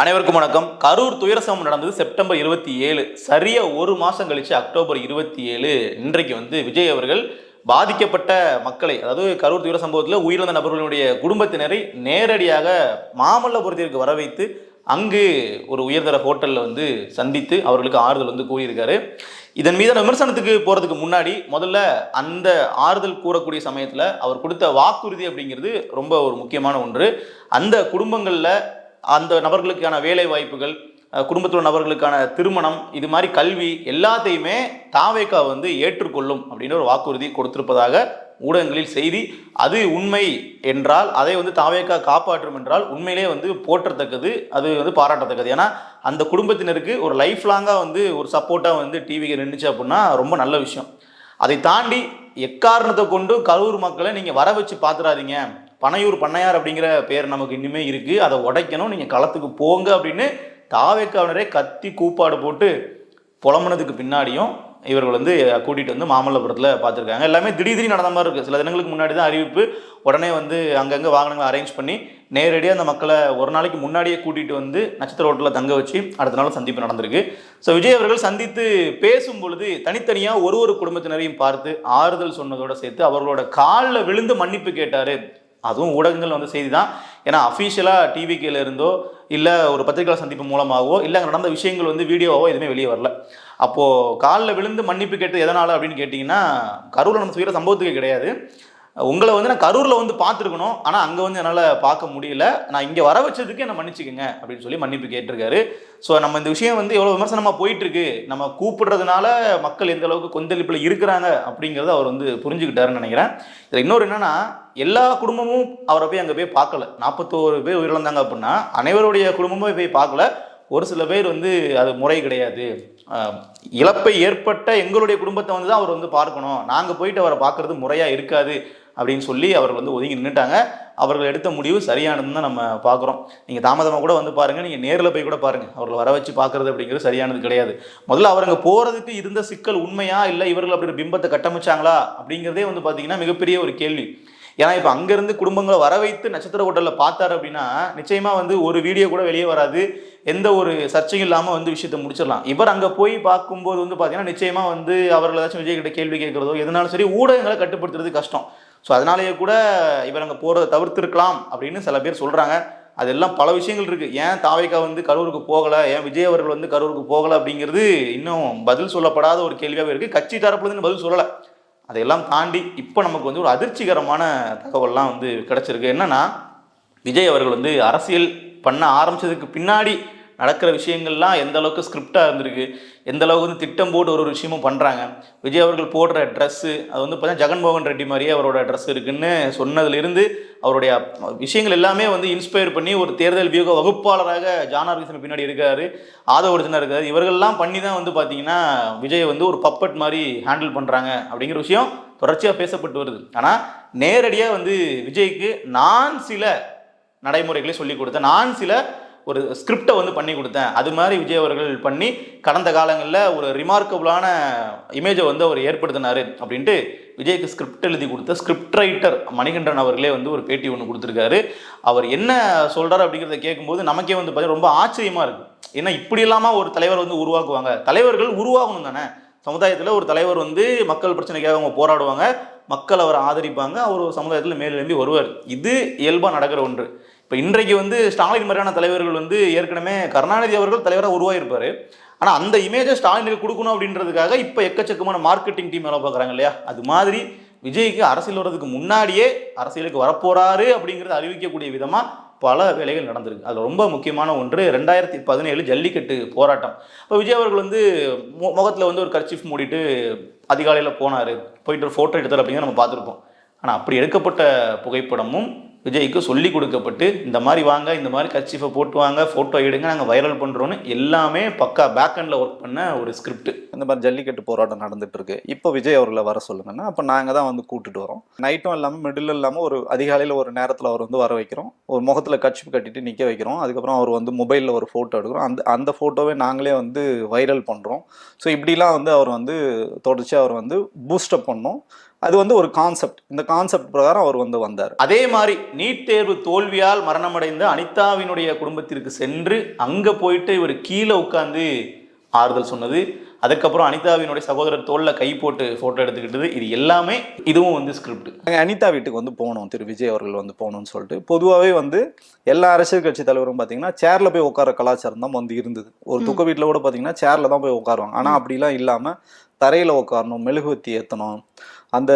அனைவருக்கும் வணக்கம். கரூர் துயர சம்பவம் நடந்தது செப்டம்பர் இருபத்தி ஏழு. சரியா ஒரு மாசம் கழிச்சு அக்டோபர் இருபத்தி ஏழு. இன்றைக்கு வந்து விஜய் அவர்கள் பாதிக்கப்பட்ட மக்களை அதாவது கரூர் துயர சம்பவத்தில் உயிரிழந்த நபர்களுடைய குடும்பத்தினரை நேரடியாக மாமல்லபுரத்திற்கு வர வைத்து அங்கு ஒரு உயர்தர ஹோட்டலில் வந்து சந்தித்து அவர்களுக்கு ஆறுதல் வந்து கூறியிருக்காரு. இதன் மீதான விமர்சனத்துக்கு போகிறதுக்கு முன்னாடி முதல்ல அந்த ஆறுதல் கூறக்கூடிய சமயத்தில் அவர் கொடுத்த வாக்குறுதி அப்படிங்கிறது ரொம்ப ஒரு முக்கியமான ஒன்று. அந்த குடும்பங்களில் அந்த நபர்களுக்கான வேலை வாய்ப்புகள் குடும்பத்தில் நபர்களுக்கான திருமணம் இது மாதிரி கல்வி எல்லாத்தையுமே தாவேக்கா வந்து ஏற்றுக்கொள்ளும் அப்படின்னு ஒரு வாக்குறுதி கொடுத்திருப்பதாக ஊடகங்களில் செய்தி. அது உண்மை என்றால் அதை வந்து தாவேக்கா காப்பாற்றும் என்றால் உண்மையிலே வந்து போற்றத்தக்கது அது வந்து பாராட்டத்தக்கது. ஏன்னா அந்த குடும்பத்தினருக்கு ஒரு லைஃப் லாங்காக வந்து ஒரு சப்போர்ட்டாக வந்து டிவிக்கு நின்றுச்சு அப்படின்னா ரொம்ப நல்ல விஷயம். அதை தாண்டி எக்காரணத்தை கொண்டு கரூர் மக்களை நீங்கள் வர வச்சு பார்த்துடாதீங்க பனையூர் பண்ணையார் அப்படிங்கிற பேர் நமக்கு இன்னுமே இருக்குது அதை உடைக்கணும். நீங்கள் களத்துக்கு போங்க அப்படின்னு தாவேக்காவினரே கத்தி கூப்பாடு போட்டு புலம்புனதுக்கு பின்னாடியும் இவர்கள் வந்து கூட்டிகிட்டு வந்து மாமல்லபுரத்தில் பார்த்துருக்காங்க. எல்லாமே திடீர் திடீர் நடந்த மாதிரி இருக்குது சில தினங்களுக்கு முன்னாடி தான் அறிவிப்பு. உடனே வந்து அங்கங்கே வாகனங்களை அரேஞ்ச் பண்ணி நேரடியாக அந்த மக்களை ஒரு நாளைக்கு முன்னாடியே கூட்டிகிட்டு வந்து நட்சத்திர ஹோட்டலில் தங்க வச்சு அடுத்த நாள் சந்திப்பு நடந்திருக்கு. ஸோ விஜய் அவர்கள் சந்தித்து பேசும் பொழுது தனித்தனியாக ஒரு ஒரு குடும்பத்தினரையும் பார்த்து ஆறுதல் சொன்னதோடு சேர்த்து அவர்களோட காலில் விழுந்து மன்னிப்பு கேட்டார். அதுவும் ஊடகங்கள் வந்து செய்தி தான் ஏன்னா அஃபீஷியலாக டிவிக்கில் இருந்தோ இல்லை ஒரு பத்திரிகையாளர் சந்திப்பு மூலமாகவோ இல்லை அங்கே நடந்த விஷயங்கள் வந்து வீடியோவோ எதுவுமே வெளியே வரல. அப்போது காலில் விழுந்து மன்னிப்பு கேட்டு எதனால் அப்படின்னு கேட்டிங்கன்னா கரூரில் நம்ம செய்கிற சம்பவத்துக்கு கிடையாது. உங்களை வந்து நான் கரூரில் வந்து பார்த்துருக்கணும். ஆனால் அங்கே வந்து என்னால் பார்க்க முடியல. நான் இங்கே வர வச்சதுக்கு என்னை மன்னிச்சுக்கோங்க அப்படின்னு சொல்லி மன்னிப்பு கேட்டிருக்காரு. ஸோ நம்ம இந்த விஷயம் வந்து எவ்வளோ விமர்சனமாக போயிட்டுருக்கு. நம்ம கூப்பிடுறதுனால மக்கள் எந்த அளவுக்கு கொந்தளிப்பில் இருக்கிறாங்க அப்படிங்கிறத அவர் வந்து புரிஞ்சுக்கிட்டாருன்னு நினைக்கிறேன். இதில் இன்னொரு என்னென்னா எல்லா குடும்பமும் அவரை போய் அங்கே போய் பார்க்கல. நாற்பத்தோரு பேர் உயிரிழந்தாங்க அப்படின்னா அனைவருடைய குடும்பமும் போய் பார்க்கல. ஒரு சில பேர் வந்து அது முறை கிடையாது. இழப்பை ஏற்பட்ட எங்களுடைய குடும்பத்தை வந்து தான் அவர் வந்து பார்க்கணும். நாங்கள் போயிட்டு அவரை பார்க்கறது முறையாக இருக்காது அப்படின்னு சொல்லி அவர்கள் வந்து ஒதுங்கி நின்றுட்டாங்க அவர்கள் எடுத்த முடிவு சரியானதுன்னு தான் நம்ம பார்க்குறோம். நீங்கள் தாமதமாக கூட வந்து பாருங்கள் நீங்கள் நேரில் போய் கூட பாருங்கள் அவர்களை வர வச்சு பார்க்குறது அப்படிங்கிறது சரியானது கிடையாது. முதல்ல அவர் அங்கே போகிறதுக்கு இருந்த சிக்கல் உண்மையா இல்லை இவர்கள் அப்படி ஒரு பிம்பத்தை கட்டமைச்சாங்களா அப்படிங்கிறதே வந்து பார்த்தீங்கன்னா மிகப்பெரிய ஒரு கேள்வி. ஏன்னா இப்போ அங்கேருந்து குடும்பங்களை வர வைத்து நட்சத்திர ஹோட்டலில் பார்த்தாரு அப்படின்னா நிச்சயமாக வந்து ஒரு வீடியோ கூட வெளியே வராது. எந்த ஒரு சர்ச்சையும் இல்லாமல் வந்து விஷயத்தை முடிச்சிடலாம். இவர் அங்கே போய் பார்க்கும்போது வந்து பார்த்தீங்கன்னா நிச்சயமாக வந்து அவர்கள் ஏதாச்சும் விஜய் கிட்ட கேள்வி கேட்குறதோ எதுனாலும் சரி ஊடகங்களை கட்டுப்படுத்துறது கஷ்டம். ஸோ அதனாலேயே கூட இவர் அங்கே போகிறத தவிர்த்திருக்கலாம் அப்படின்னு சில பேர் சொல்கிறாங்க அதெல்லாம் பல விஷயங்கள் இருக்குது ஏன் தாவைக்கா வந்து கரூருக்கு போகலை? ஏன் விஜய் அவர்கள் வந்து கரூருக்கு போகலை அப்படிங்கிறது இன்னும் பதில் சொல்லப்படாத ஒரு கேள்வியாகவே இருக்குது கட்சி தரப்புலேருந்து பதில் சொல்லலை. அதையெல்லாம் தாண்டி இப்போ நமக்கு வந்து ஒரு அதிர்ச்சிகரமான தகவல்லாம் வந்து கிடச்சிருக்கு. என்னென்னா விஜய் அவர்கள் வந்து அரசியல் பண்ண ஆரம்பிச்சதுக்கு பின்னாடி நடக்கிற விஷயங்கள்லாம் எந்த அளவுக்கு ஸ்கிரிப்டாக இருந்திருக்கு எந்த அளவுக்கு வந்து திட்டம் போட்டு ஒரு ஒரு விஷயமும் பண்ணுறாங்க விஜய் அவர்கள் போடுற ட்ரெஸ்ஸு அது வந்து பார்த்தா ஜெகன்மோகன் ரெட்டி மாதிரியே அவரோட ட்ரெஸ் இருக்குன்னு சொன்னதுலேருந்து அவருடைய விஷயங்கள் எல்லாமே வந்து இன்ஸ்பயர் பண்ணி ஒரு தேர்தல் வியூக வகுப்பாளராக ஜானார்கிசன் பின்னாடி இருக்காரு ஆதவ இருக்காரு. இவர்கள்லாம் பண்ணி தான் வந்து பார்த்தீங்கன்னா விஜய் வந்து ஒரு பப்பட் மாதிரி ஹேண்டில் பண்ணுறாங்க அப்படிங்கிற விஷயம் தொடர்ச்சியாக பேசப்பட்டு வருது. ஆனால் நேரடியாக வந்து விஜய்க்கு நான் சில நடைமுறைகளை சொல்லிக் கொடுத்தேன். நான் சில ஒரு ஸ்கிரிப்டை வந்து பண்ணி கொடுத்தேன். அது மாதிரி விஜய் அவர்கள் பண்ணி கடந்த காலங்களில் ஒரு ரிமார்க்கபுளான இமேஜை வந்து அவர் ஏற்படுத்தினார் அப்படின்ட்டு விஜய்க்கு ஸ்கிரிப்ட் எழுதி கொடுத்த ஸ்கிரிப்ட் ரைட்டர் மணிகண்டன் அவர்களே வந்து ஒரு பேட்டி ஒன்று கொடுத்துருக்காரு. அவர் என்ன சொல்கிறார் அப்படிங்கிறத கேட்கும்போது நமக்கே வந்து பார்த்தீங்கன்னா ரொம்ப ஆச்சரியமாக இருக்குது ஏன்னா இப்படி இல்லாமல் ஒரு தலைவர் வந்து உருவாக்குவாங்க. தலைவர்கள் உருவாகணும் தானே. சமுதாயத்தில் ஒரு தலைவர் வந்து மக்கள் பிரச்சனைக்காக அவங்க போராடுவாங்க. மக்கள் அவரை ஆதரிப்பாங்க. அவர் ஒரு சமுதாயத்தில் மேலெழும்பி வருவார். இது இயல்பாக நடக்கிற ஒன்று. இப்போ இன்றைக்கு வந்து ஸ்டாலின் மாதிரியான தலைவர்கள் வந்து ஏற்கனவே கருணாநிதி அவர்கள் தலைவராக உருவாகியிருப்பார் ஆனால் அந்த இமேஜை ஸ்டாலினுக்கு கொடுக்கணும் அப்படின்றதுக்காக இப்போ எக்கச்சக்கமான மார்க்கெட்டிங் டீம் வேலை பார்க்குறாங்க இல்லையா? அது மாதிரி விஜய்க்கு அரசியல் வர்றதுக்கு முன்னாடியே அரசியலுக்கு வரப்போறாரு அப்படிங்கிறத அறிவிக்கக்கூடிய விதமாக பல வேலைகள் நடந்திருக்கு. அதில் ரொம்ப முக்கியமான ஒன்று ரெண்டாயிரத்தி பதினேழு ஜல்லிக்கட்டு போராட்டம். இப்போ விஜய் அவர்கள் வந்து மு முகத்தில் வந்து ஒரு கர்ச்சீஃப் மூடிட்டு அதிகாலையில் போனார். போயிட்டு ஒரு ஃபோட்டோ எடுத்தார் அப்படிங்கிற நம்ம பார்த்துருப்போம். ஆனால் அப்படி எடுக்கப்பட்ட புகைப்படமும் விஜய்க்கு சொல்லி கொடுக்கப்பட்டு இந்த மாதிரி வாங்க இந்த மாதிரி கர்ச்சீஃபை போட்டு வாங்க ஃபோட்டோ எடுங்க நாங்கள் வைரல் பண்ணுறோன்னு எல்லாமே பக்கா பேக்ஹண்டில் ஒர்க் பண்ண ஒரு ஸ்கிரிப்ட் இந்த மாதிரி ஜல்லிக்கட்டு போராட்டம் நடந்துட்டு இருக்கு இப்போ விஜய் அவர்களை வர சொல்லுங்கன்னா அப்போ நாங்கள் தான் வந்து கூட்டிட்டு வரோம். நைட்டும் இல்லாமல் மிடில் இல்லாமல் ஒரு அதிகாலையில் ஒரு நேரத்தில் அவர் வந்து வர வைக்கிறோம். ஒரு முகத்தில் கட்சி கட்டிட்டு நிற்க வைக்கிறோம். அதுக்கப்புறம் அவர் வந்து மொபைலில் ஒரு ஃபோட்டோ எடுக்கிறோம். அந்த அந்த ஃபோட்டோவே நாங்களே வந்து வைரல் பண்ணுறோம் ஸோ இப்படிலாம் வந்து அவர் வந்து தொடர்ச்சி அவர் வந்து பூஸ்டப் பண்ணோம். அது வந்து ஒரு கான்செப்ட் இந்த கான்செப்ட் பிரகாரம் அவர் வந்து வந்தார். அதே மாதிரி நீட் தேர்வு தோல்வியால் மரணமடைந்த அனிதாவினுடைய குடும்பத்திற்கு சென்று அங்க போயிட்டு இவர் கீழே உட்கார்ந்து ஆறுதல் சொன்னது. அதுக்கப்புறம் அனிதாவினுடைய சகோதரர் தோல்ல கை போட்டு போட்டோ எடுத்துக்கிட்டது. இது எல்லாமே இதுவும் வந்து ஸ்கிரிப்ட் நாங்கள் அனிதா வீட்டுக்கு வந்து போனோம். திரு விஜய் அவர்கள் வந்து போகணும்னு சொல்லிட்டு. பொதுவாகவே வந்து எல்லா அரசியல் கட்சி தலைவரும் பார்த்தீங்கன்னா சேர்ல போய் உட்கார கலாச்சாரம் தான் வந்து இருந்தது. ஒரு துக்க வீட்டில் கூட பார்த்தீங்கன்னா சேர்ல தான் போய் உட்காருவாங்க. ஆனால் அப்படிலாம் இல்லாமல் தரையில் உட்காரணும் மெழுகுவத்தி ஏற்றணும் அந்த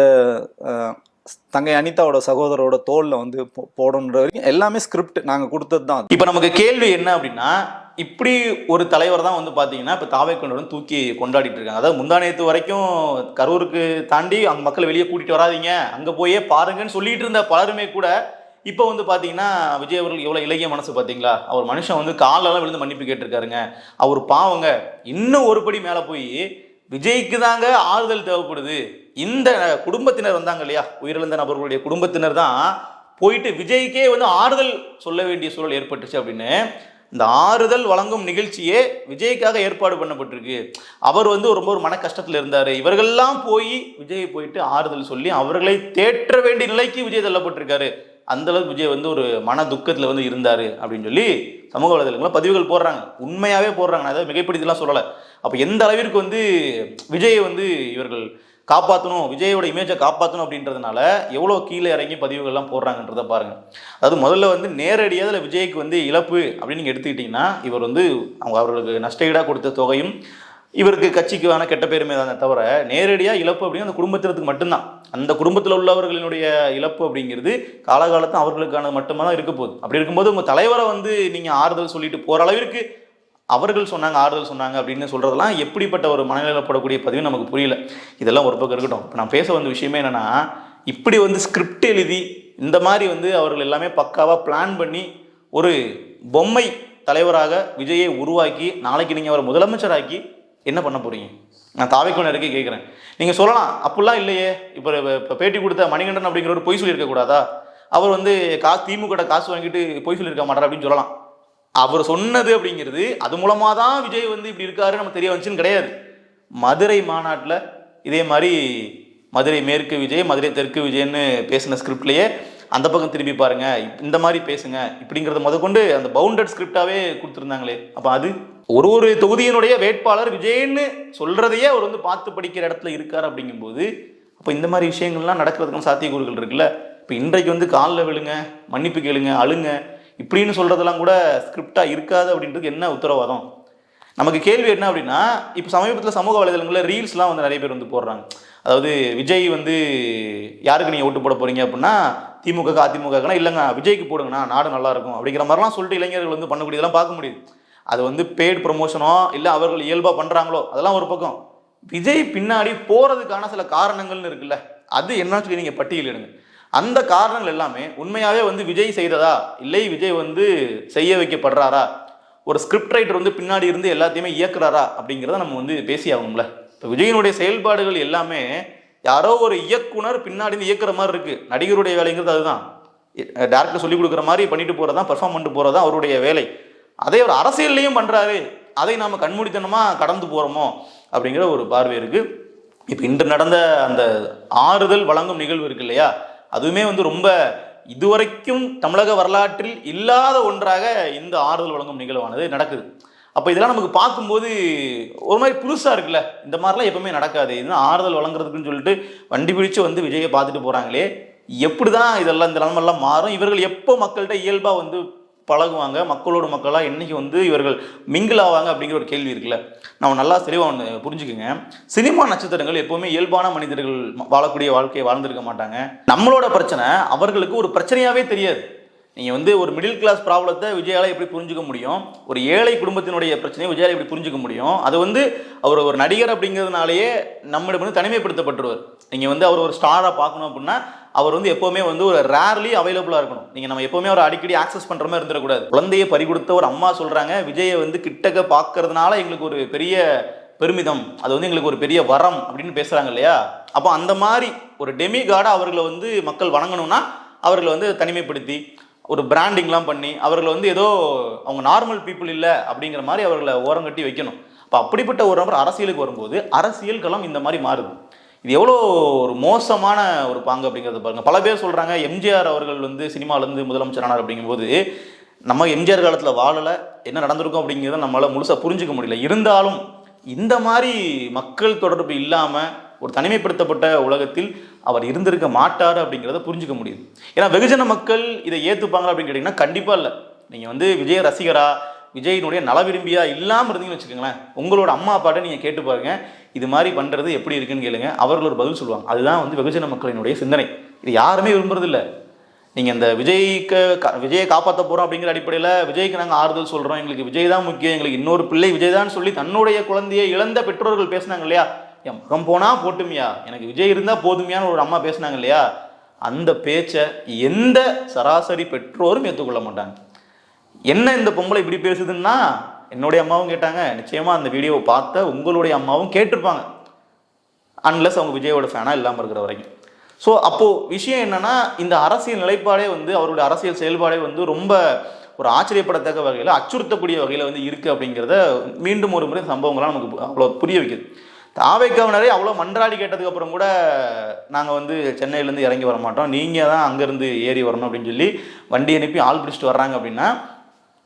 தங்கை அனிதாவோட சகோதரோட தோல்ல வந்து போ- போடணுன்ற வரைக்கும் எல்லாமே ஸ்கிரிப்ட் நாங்கள் கொடுத்தது தான் இப்போ நமக்கு கேள்வி என்ன அப்படின்னா இப்படி ஒரு தலைவர் தான் வந்து பார்த்தீங்கன்னா இப்போ தாவை தூக்கி கொண்டாடிட்டு இருக்காங்க. அதாவது முந்தானேத்து வரைக்கும் கரூருக்கு தாண்டி அங்கே மக்களை வெளியே கூட்டிட்டு வராதீங்க. அங்கே போயே பாருங்கன்னு சொல்லிட்டு இருந்த பலருமே கூட இப்போ வந்து பார்த்தீங்கன்னா விஜய் அவர்கள் எவ்வளோ இலகிய மனசு பார்த்தீங்களா அவர் மனுஷன் வந்து காலெல்லாம் விழுந்து மன்னிப்பு கேட்டிருக்காருங்க. அவர் பாவங்க இன்னும் ஒரு படி மேலே போய் விஜய்க்கு தாங்க ஆறுதல் தேவைப்படுது. இந்த குடும்பத்தினர் வந்தாங்க இல்லையா? உயிரிழந்த நபர்களுடைய குடும்பத்தினர் தான் போயிட்டு விஜய்க்கே வந்து ஆறுதல் சொல்ல வேண்டிய சூழல் ஏற்பட்டுச்சு அப்படின்னு இந்த ஆறுதல் வழங்கும் நிகழ்ச்சியே விஜய்க்காக ஏற்பாடு பண்ணப்பட்டிருக்கு. அவர் வந்து ரொம்ப ஒரு மன கஷ்டத்தில் இருந்தார். இவர்கள்லாம் போய் விஜய் போயிட்டு ஆறுதல் சொல்லி அவர்களை தேற்ற வேண்டிய நிலைக்கு விஜய் தள்ளப்பட்டிருக்காரு. அந்த அளவுக்கு விஜய் வந்து ஒரு மன துக்கத்தில் வந்து இருந்தார் அப்படின்னு சொல்லி சமூக வலைதளங்களில் பதிவுகள் போடுறாங்க. உண்மையாகவே போடுறாங்க. நான் ஏதாவது மிகைப்படுத்திலாம் சொல்லலை. அப்போ எந்த அளவிற்கு வந்து விஜயை வந்து இவர்கள் காப்பாற்றணும் விஜயோட இமேஜை காப்பாற்றணும் அப்படின்றதுனால எவ்வளோ கீழே இறங்கி பதிவுகள்லாம் போடுறாங்கன்றதை பாருங்கள் அதாவது முதல்ல வந்து நேரடியாக அதில் விஜய்க்கு வந்து இழப்பு அப்படின்னு நீங்கள் எடுத்துக்கிட்டிங்கன்னா இவர் வந்து அவங்க அவர்களுக்கு நஷ்டஈடாக கொடுத்த தொகையும் இவருக்கு கட்சிக்கான கெட்ட பேருமே தானே தவிர நேரடியாக இழப்பு அப்படிங்கிற அந்த குடும்பத்தினருக்கு மட்டும்தான். அந்த குடும்பத்தில் உள்ளவர்களினுடைய இழப்பு அப்படிங்கிறது காலகாலத்தில் அவர்களுக்கான மட்டுமே தான் இருக்க போகுது. அப்படி இருக்கும்போது உங்கள் தலைவரை வந்து நீங்கள் ஆறுதல் சொல்லிட்டு போகிற அளவிற்கு அவர்கள் சொன்னாங்க ஆறுதல் சொன்னாங்க அப்படின்னு சொல்கிறதெல்லாம் எப்படிப்பட்ட ஒரு மனநிலைப்படக்கூடிய பதிவு நமக்கு புரியல. இதெல்லாம் ஒரு பக்கம் இருக்கட்டும். இப்போ நான் பேச வந்த விஷயமே என்னென்னா இப்படி வந்து ஸ்கிரிப்ட் எழுதி இந்த மாதிரி வந்து அவர்கள் எல்லாமே பக்காவாக பிளான் பண்ணி ஒரு பொம்மை தலைவராக விஜயை உருவாக்கி நாளைக்கு நீங்கள் அவரை முதலமைச்சராக்கி என்ன பண்ண போகிறீங்க நான் தாவைக்கோணருக்கே கேட்குறேன் நீங்கள் சொல்லலாம் அப்படிலாம் இல்லையே. இப்போ இப்போ பேட்டி கொடுத்த மணிகண்டன் அப்படிங்கிற ஒரு பொய் சொல்லியிருக்க கூடாதா? அவர் வந்து காசு திமுக காசு வாங்கிட்டு பொய் சொல்லியிருக்க மாட்டார்? அப்படின்னு சொல்லலாம். அவர் சொன்னது அப்படிங்கிறது அது மூலமாக தான் விஜய் வந்து இப்படி இருக்காரு நம்ம தெரிய வந்துச்சுன்னு கிடையாது. மதுரை மாநாட்டில் இதே மாதிரி மதுரை மேற்கு விஜய் மதுரை தெற்கு விஜய்ன்னு பேசின ஸ்கிரிப்ட்லேயே அந்த பக்கம் திரும்பி பாருங்க இந்த மாதிரி பேசுங்க இப்படிங்கிறத முதற்கொண்டு அந்த பவுண்டட் ஸ்கிரிப்டாகவே கொடுத்துருந்தாங்களே. அப்போ அது ஒரு ஒரு தொகுதியினுடைய வேட்பாளர் விஜய்ன்னு சொல்றதையே அவர் வந்து பார்த்து படிக்கிற இடத்துல இருக்கார் அப்படிங்கும்போது அப்போ இந்த மாதிரி விஷயங்கள்லாம் நடக்கிறதுக்கான சாத்தியக்கூறுகள் இருக்குல்ல? இப்போ இன்றைக்கு வந்து காலில் விழுங்க மன்னிப்பு கேளுங்க அழுங்க இப்படின்னு சொல்கிறதெல்லாம் கூட ஸ்கிரிப்டாக இருக்காது அப்படின்றது என்ன உத்தரவாதம்? நமக்கு கேள்வி என்ன அப்படின்னா இப்போ சமீபத்தில் சமூக வலைதளங்களில் ரீல்ஸ்லாம் வந்து நிறைய பேர் வந்து போடுறாங்க. அதாவது விஜய் வந்து யாருக்கு நீங்கள் ஓட்டு போட போறீங்க அப்படின்னா திமுக அதிமுகனா இல்லைங்க விஜய்க்கு போடுங்கண்ணா நாடு நல்லா இருக்கும் அப்படிங்கிற மாதிரிலாம் சொல்லிட்டு இளைஞர்கள் வந்து பண்ணக்கூடியதெல்லாம் பார்க்க முடியுது. அது வந்து பெய்டு ப்ரொமோஷனோ இல்லை அவர்கள் இயல்பாக பண்ணுறாங்களோ அதெல்லாம் ஒரு பக்கம். விஜய் பின்னாடி போகிறதுக்கான சில காரணங்கள்னு இருக்குல்ல அது என்னன்னு சொல்லி நீங்கள் பட்டியலிடுங்க அந்த காரணங்கள் எல்லாமே உண்மையாகவே வந்து விஜய் செய்ததா? இல்லை விஜய் வந்து செய்ய வைக்கப்படுறாரா? ஒரு ஸ்கிரிப்ட் ரைட்டர் வந்து பின்னாடி இருந்து எல்லாத்தையுமே இயக்குறாரா? அப்படிங்கிறத நம்ம வந்து பேசி இப்போ விஜயனுடைய செயல்பாடுகள் எல்லாமே யாரோ ஒரு இயக்குனர் பின்னாடி இருந்து இயக்குற மாதிரி இருக்கு. நடிகருடைய வேலைங்கிறது அதுதான். டேரக்டர் சொல்லி கொடுக்குற மாதிரி பண்ணிட்டு போகிறதா பெர்ஃபார்ம் பண்ணிட்டு போறதா அவருடைய வேலை. அதே ஒரு அரசியல்லையும் பண்ணுறாரு அதை நாம் கண்மூடித்தனமாக கடந்து போகிறோமோ அப்படிங்கிற ஒரு பார்வை இருக்குது இப்போ இன்று நடந்த அந்த ஆறுதல் வழங்கும் நிகழ்வு இருக்கு இல்லையா? அதுவுமே வந்து ரொம்ப இதுவரைக்கும் தமிழக வரலாற்றில் இல்லாத ஒன்றாக இந்த ஆறுதல் வழங்கும் நிகழ்வானது நடக்குது. அப்போ இதெல்லாம் நமக்கு பார்க்கும்போது ஒரு மாதிரி புதுசாக இருக்குல்ல? இந்த மாதிரிலாம் எப்பவுமே நடக்காது. இதுனா ஆறுதல் வழங்குறதுக்குன்னு சொல்லிட்டு வண்டி பிடிச்சு வந்து விஜயை பார்த்துட்டு போகிறாங்களே எப்படி தான் இதெல்லாம் இந்த நிலமெல்லாம் மாறும்? இவர்கள் எப்போ மக்கள்கிட்ட இயல்பாக வந்து பழகுவாங்க. மக்களோட மக்களாக என்றைக்கு வந்து இவர்கள் மிங்கிள் ஆவாங்க அப்படிங்கிற ஒரு கேள்வி இருக்குல்ல. நம்ம நல்லா தெளிவாக ஒன்று புரிஞ்சுக்குங்க. சினிமா நட்சத்திரங்கள் எப்போவுமே இயல்பான மனிதர்கள் வாழக்கூடிய வாழ்க்கையை வாழ்ந்திருக்க மாட்டாங்க. நம்மளோட பிரச்சனை அவர்களுக்கு ஒரு பிரச்சனையாகவே தெரியாது. நீங்கள் வந்து ஒரு மிடில் கிளாஸ் ப்ராப்ளத்தை விஜயால எப்படி புரிஞ்சுக்க முடியும்? ஒரு ஏழை குடும்பத்தினுடைய பிரச்சனையை விஜயால எப்படி புரிஞ்சுக்க முடியும்? அது வந்து அவர் ஒரு நடிகர் அப்படிங்கிறதுனாலேயே நம்மிடம் வந்து தனிமைப்படுத்தப்பட்டுருவார். நீங்கள் வந்து அவர் ஒரு ஸ்டாராக பார்க்கணும் அப்படின்னா அவர் வந்து எப்போவுமே வந்து ஒரு ரேர்லி அவைலபிளாக இருக்கணும். நீங்கள் நம்ம எப்போவுமே ஒரு அடிக்கடி ஆக்சஸ் பண்ணுற மாதிரி இருந்துடக்கூடாது. குழந்தையை பறி கொடுத்த ஒரு அம்மா சொல்கிறாங்க விஜயை வந்து கிட்டக்க பார்க்கறதுனால எங்களுக்கு ஒரு பெரிய பெருமிதம் அது வந்து எங்களுக்கு ஒரு பெரிய வரம் அப்படின்னு பேசுகிறாங்க இல்லையா? அப்போ அந்த மாதிரி ஒரு டெமி கார்டை அவர்களை வந்து மக்கள் வணங்கணும்னா அவர்களை வந்து தனிமைப்படுத்தி ஒரு பிராண்டிங்லாம் பண்ணி அவர்களை வந்து ஏதோ அவங்க நார்மல் பீப்புள் இல்லை அப்படிங்கிற மாதிரி அவர்களை ஓரங்கட்டி வைக்கணும். அப்போ அப்படிப்பட்ட ஒரு நபர் அரசியலுக்கு வரும்போது அரசியல் களம் இந்த மாதிரி மாறுது. இது எவ்வளோ ஒரு மோசமான ஒரு பாங்கு அப்படிங்கிறத பாருங்கள் பல பேர் சொல்கிறாங்க எம்ஜிஆர் அவர்கள் வந்து சினிமாலேருந்து முதலமைச்சர் ஆனார் அப்படிங்கும்போது நம்ம எம்ஜிஆர் காலத்தில் வாழலை என்ன நடந்திருக்கும் அப்படிங்கிறத நம்மளால் முழுசாக புரிஞ்சுக்க முடியல. இருந்தாலும் இந்த மாதிரி மக்கள் தொடர்பு இல்லாமல் ஒரு தனிமைப்படுத்தப்பட்ட உலகத்தில் அவர் இருந்திருக்க மாட்டார் அப்படிங்கிறத புரிஞ்சிக்க முடியுது. ஏன்னா வெகுஜன மக்கள் இதை ஏற்றுப்பாங்க அப்படின்னு கேட்டிங்கன்னா கண்டிப்பாக இல்லை. நீங்கள் வந்து விஜய ரசிகரா விஜயினுடைய நல விரும்பியா இல்லாமல் இருந்தீங்கன்னு வச்சுக்கோங்களேன் உங்களோட அம்மா அப்பாட்ட நீங்கள் கேட்டு பாருங்க இது மாதிரி பண்ணுறது எப்படி இருக்குன்னு கேளுங்க. அவர்கள் ஒரு பதில் சொல்லுவாங்க. அதுதான் வந்து வெகுஜன மக்களினுடைய சிந்தனை. இது யாருமே விரும்புறதில்ல நீங்கள் இந்த விஜய்க்கு கா- விஜயை காப்பாற்ற போகிறோம் அப்படிங்கிற அடிப்படையில் விஜய்க்கு நாங்கள் ஆறுதல் சொல்கிறோம் எங்களுக்கு விஜய் தான் முக்கியம். எங்களுக்கு இன்னொரு பிள்ளை விஜய் தான் சொல்லி தன்னுடைய குழந்தையை இழந்த பெற்றோர்கள் பேசுனாங்க இல்லையா? என் முகம் போனால் போட்டுமியா? எனக்கு விஜய் இருந்தால் போதுமியான்னு ஒரு அம்மா பேசுனாங்க இல்லையா? அந்த பேச்சை எந்த சராசரி பெற்றோரும் ஏற்றுக்கொள்ள மாட்டாங்க. என்ன இந்த பொம்பளை இப்படி பேசுதுன்னா என்னுடைய அம்மாவும் கேட்டாங்க நிச்சயமாக அந்த வீடியோவை பார்த்த உங்களுடைய அம்மாவும் கேட்டிருப்பாங்க. அன்லஸ் அவங்க விஜயோட ஃபேனாக இல்லாமல் இருக்கிற வரைக்கும். ஸோ அப்போது விஷயம் என்னன்னா இந்த அரசியல் நிலைப்பாடே வந்து அவருடைய அரசியல் செயல்பாடே வந்து ரொம்ப ஒரு ஆச்சரியப்படத்தக்க வகையில் அச்சுறுத்தக்கூடிய வகையில் வந்து இருக்குது அப்படிங்கிறத மீண்டும் ஒரு முறை சம்பவங்கள்லாம் நமக்கு அவ்வளோ புரிய வைக்குது. தாவைக்கவனரே அவ்வளோ மன்றாடி கேட்டதுக்கு அப்புறம் கூட நாங்கள் வந்து சென்னையிலேருந்து இறங்கி வர மாட்டோம். நீங்கள் தான் அங்கேருந்து ஏறி வரணும் அப்படின்னு சொல்லி வண்டி அனுப்பி ஆள் பிடிச்சிட்டு வர்றாங்க அப்படின்னா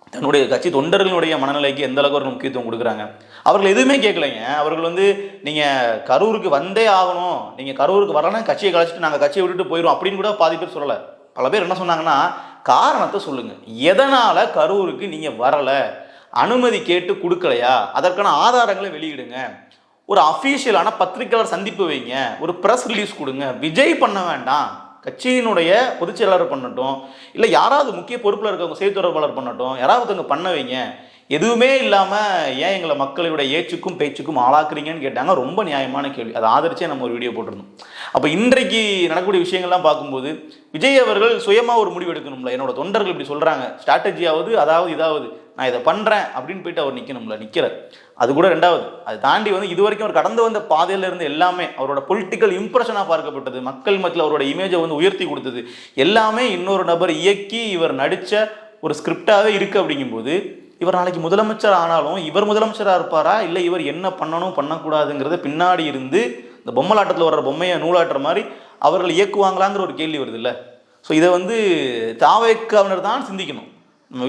தன்னுடைய கட்சி தொண்டர்களுடைய மனநிலைக்கு எந்த அளவுக்கு ஒரு முக்கியத்துவம் கொடுக்குறாங்க? அவர்கள் எதுவுமே கேட்கலைங்க. அவர்கள் வந்து நீங்கள் கரூருக்கு வந்தே ஆகணும். நீங்கள் கரூருக்கு வரலன்னா கட்சியை கழிச்சிட்டு நாங்கள் கட்சியை விட்டுட்டு போயிடும் அப்படின்னு கூட பாதி பேர் சொல்லலை. பல பேர் என்ன சொன்னாங்கன்னா காரணத்தை சொல்லுங்கள் எதனால் கரூருக்கு நீங்கள் வரலை? அனுமதி கேட்டு கொடுக்கலையா? அதற்கான ஆதாரங்களை வெளியிடுங்க. ஒரு அஃபீஷியலான பத்திரிகையாளர் சந்திப்பு வைங்க. ஒரு ப்ரெஸ் ரிலீஸ் கொடுங்க. விஜய் பண்ண வேண்டாம். கட்சியினுடைய பொதுச் செயலாளர் பண்ணட்டும் இல்லை யாராவது முக்கிய பொறுப்பில் இருக்கவங்க செய்தி தொடர்பாளர் பண்ணட்டும் யாராவது ஒருத்தவங்க பண்ண வைங்க. எதுவுமே இல்லாமல் ஏன் எங்களை மக்களுடைய ஏச்சுக்கும் பேச்சுக்கும் ஆளாக்குறீங்கன்னு கேட்டாங்க. ரொம்ப நியாயமான கேள்வி. அதை ஆதரிச்சே நம்ம ஒரு வீடியோ போட்டிருந்தோம். அப்போ இன்றைக்கு நடக்கக்கூடிய விஷயங்கள்லாம் பார்க்கும்போது விஜய் அவர்கள் சுயமாக ஒரு முடிவு எடுக்கணும்ல. என்னோட தொண்டர்கள் இப்படி சொல்கிறாங்க ஸ்ட்ராட்டஜியாவது அதாவது இதாவது. நான் இதை பண்ணுறேன் அப்படின்னு போயிட்டு அவர் நிற்கணும்ல நிற்கிறார் அது கூட ரெண்டாவது. அது தாண்டி வந்து இது வரைக்கும் அவர் கடந்து வந்த பாதையில இருந்து எல்லாமே அவரோட பொலிட்டிக்கல் இம்ப்ரெஷனாக பார்க்கப்பட்டது. மக்கள் மத்தியில் அவரோட இமேஜை வந்து உயர்த்தி கொடுத்தது. எல்லாமே இன்னொரு நபர் இயக்கி இவர் நடித்த ஒரு ஸ்கிரிப்டாகவே இருக்குது அப்படிங்கும்போது இவர் நாளைக்கு முதலமைச்சர் ஆனாலும் இவர் முதலமைச்சராக இருப்பாரா? இல்லை இவர் என்ன பண்ணணும் பண்ணக்கூடாதுங்கிறத பின்னாடி இருந்து இந்த பொம்மலாட்டத்தில் வர்ற பொம்மையை நூலாட்டுற மாதிரி அவர்கள் இயக்குவாங்களாங்கிற ஒரு கேள்வி வருது இல்லை? ஸோ இதை வந்து தாவேக்காவினர் தான் சிந்திக்கணும்.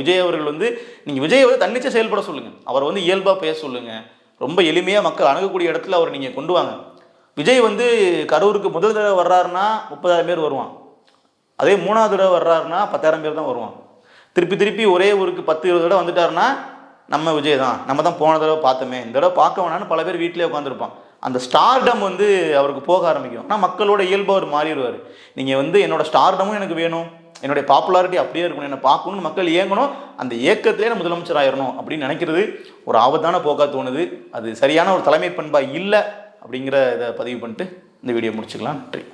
விஜய் அவர்கள் வந்து நீங்கள் விஜய் வந்து தன்னிச்சை செயல்பட சொல்லுங்கள் அவர் வந்து இயல்பாக பேச சொல்லுங்கள் ரொம்ப எளிமையாக மக்கள் அணுகக்கூடிய இடத்துல அவர் நீங்கள் கொண்டு வாங்க. விஜய் வந்து கரூருக்கு முதல் தடவை வர்றாருன்னா முப்பதாயிரம் பேர் வருவான். அதே மூணாவது தடவை வர்றாருன்னா பத்தாயிரம் பேர் தான் வருவான். திருப்பி திருப்பி ஒரே ஊருக்கு பத்து இருபது தடவை வந்துட்டாருன்னா நம்ம விஜய் தான். நம்ம தான் போன தடவை பார்த்தோமே. இந்த தடவை பார்க்க வேணான்னு பல பேர் வீட்டிலே உட்காந்துருப்பான் அந்த ஸ்டார்டம் வந்து அவருக்கு போக ஆரம்பிக்கும். ஆனால் மக்களோட இயல்பு அவர் மாறிடுவார். நீங்கள் வந்து என்னோட ஸ்டார்டமும் எனக்கு வேணும். என்னுடைய பாப்புலாரிட்டி அப்படியே இருக்கணும் என்னை பார்க்கணும்னு மக்கள் ஏங்கணும் அந்த இயக்கத்திலே நான் முதலமைச்சர் ஆயிடணும் அப்படின்னு நினைக்கிறது ஒரு ஆபத்தான போக்கா தோணுது. அது சரியான ஒரு தலைமை பண்பா இல்லை அப்படிங்கிற இதை பதிவு பண்ணிட்டு இந்த வீடியோ முடிச்சுக்கலாம். நன்றி.